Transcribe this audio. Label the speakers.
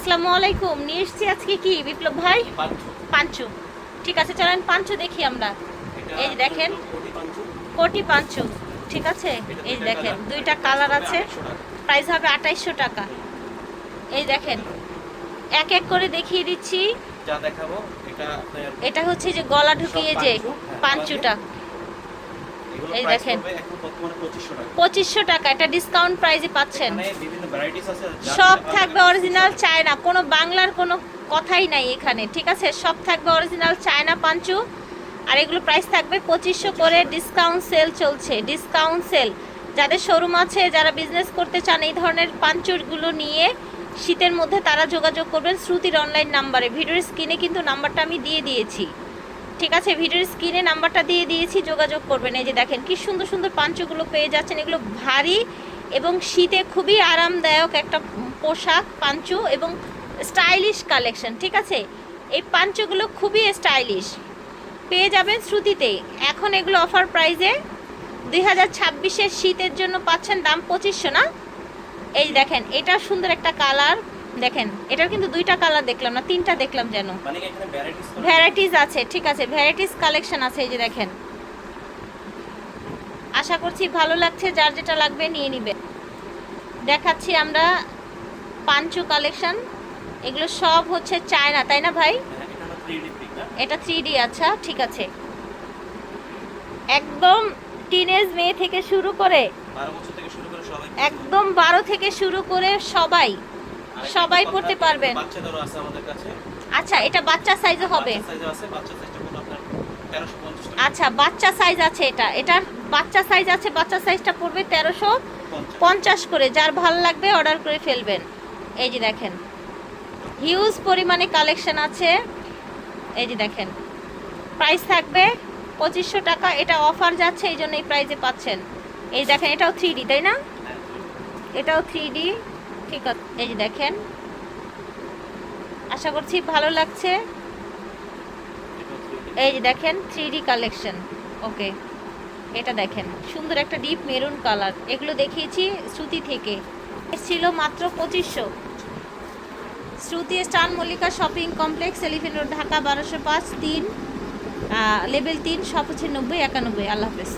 Speaker 1: আসসালামু আলাইকুম। নিয়ে এসছি আজকে কি? বিপ্লব ভাই? পাঞ্চু। ঠিক আছে চলেন পাঞ্চু দেখি আমরা। এই দেখেন। কোটি পাঞ্চু। ঠিক আছে? এই দেখেন দুইটা কালার আছে। প্রাইস হবে আঠাইশশো টাকা। এই দেখেন এক এক করে দেখিয়ে দিচ্ছি।
Speaker 2: এটা
Speaker 1: হচ্ছে যে গলা ঢুকিয়ে যে
Speaker 2: হ্যাঁ,
Speaker 1: পাঞ্চুটা। এই দেখেন।
Speaker 2: পড়বে এখন বর্তমানে 2500 টাকা।
Speaker 1: পঁচিশশো টাকা এটা ডিসকাউন্ট প্রাইসে পাচ্ছেন। সব থাকবে। অরিজিনাল চায়না কোনো বাংলার কোনো কথাই নাই এখানে ঠিক আছে? সব থাকবে অরিজিনাল চায়না পাঞ্চু আর এগুলো প্রাইস থাকবে পঁচিশশো করে ডিসকাউন্ট সেল চলছে ডিসকাউন্ট সেল যাদের শোরুম আছে যারা বিজনেস করতে চান এই ধরনের পাঞ্চুরগুলো নিয়ে শীতের মধ্যে তারা যোগাযোগ করবেন শ্রুতির অনলাইন নাম্বারে ভিডিওর স্ক্রিনে কিন্তু নাম্বারটা আমি দিয়ে দিয়েছি। ঠিক আছে, ভিডিওর স্ক্রিনে নাম্বারটা দিয়ে দিয়েছি, যোগাযোগ করবেন। এই যে দেখেন, কি সুন্দর সুন্দর পাঞ্চুগুলো পেয়ে যাচ্ছেন। এগুলো ভারী এবং শীতে খুবই আরামদায়ক একটা পোশাক, পাঞ্চু এবং স্টাইলিশ কালেকশন ঠিক আছে? এই পাঞ্চুগুলো খুবই স্টাইলিশ পেয়ে যাবেন শ্রুতিতে। এখন এগুলো অফার প্রাইজে দুই হাজার ছাব্বিশের শীতের জন্য পাচ্ছেন দাম পঁচিশশো, না? এই দেখেন, এটা সুন্দর একটা কালার দেখেন এটার কিন্তু দুইটা কালার দেখলাম না তিনটা দেখলাম যেন।
Speaker 2: মানে এখানে ভ্যারাইটিস
Speaker 1: ভ্যারাইটিস আছে ঠিক আছে ভ্যারাইটিস কালেকশন আছে এই যে দেখেন। আশা করছি ভালো লাগছে যার যেটা লাগবে নিয়ে নিবে। দেখাচ্ছি আমরা পাঞ্চু কালেকশন এগুলো সব হচ্ছে চায়না তাই না ভাই?
Speaker 2: এটা 3D print না
Speaker 1: এটা থ্রি ডি আচ্ছা ঠিক আছে। একদম টিনেজ মেয়ে থেকে শুরু করে
Speaker 2: 12 বছর থেকে শুরু করে সবাই।
Speaker 1: একদম বারো থেকে শুরু করে সবাই। সবাই পড়তে পারবেন
Speaker 2: বাচ্চাদেরও আছে আমাদের কাছে।
Speaker 1: আচ্ছা এটা বাচ্চা সাইজে হবে।
Speaker 2: সাইজে আছে বাচ্চা সাইজটা কোনো আপনার 1350 টাকা।
Speaker 1: আচ্ছা বাচ্চা সাইজ আছে এটা। এটার বাচ্চা সাইজ আছে বাচ্চা সাইজটা পড়বে তেরোশো পঞ্চাশ করে। যার ভালো লাগবে অর্ডার করে ফেলবেন। এই যে দেখেন হিউজ পরিমাণে কালেকশন আছে। এই যে দেখেন প্রাইস থাকবে পঁচিশশো টাকা। এটা অফার যাচ্ছে এই জন্য এই প্রাইসে পাচ্ছেন। এই দেখেন এটাও থ্রি ডি তাই না? এটাও থ্রি আছে এই দেখেন, আশা করছি ভালো লাগছে। এই যে দেখেন থ্রি কালেকশন ওকে, এটা দেখেন, সুন্দর একটা ডিপ মেরুন কালার এগুলো দেখিয়েছি শ্রুতি থেকে। ছিল মাত্র পঁচিশশো। শ্রুতি স্টান Mallika shopping complex, elephant road, Dhaka, বারোশো পাঁচ, তিন লেভেল তিন সব নব্বই, একানব্বই। আল্লাহ হাফেজ।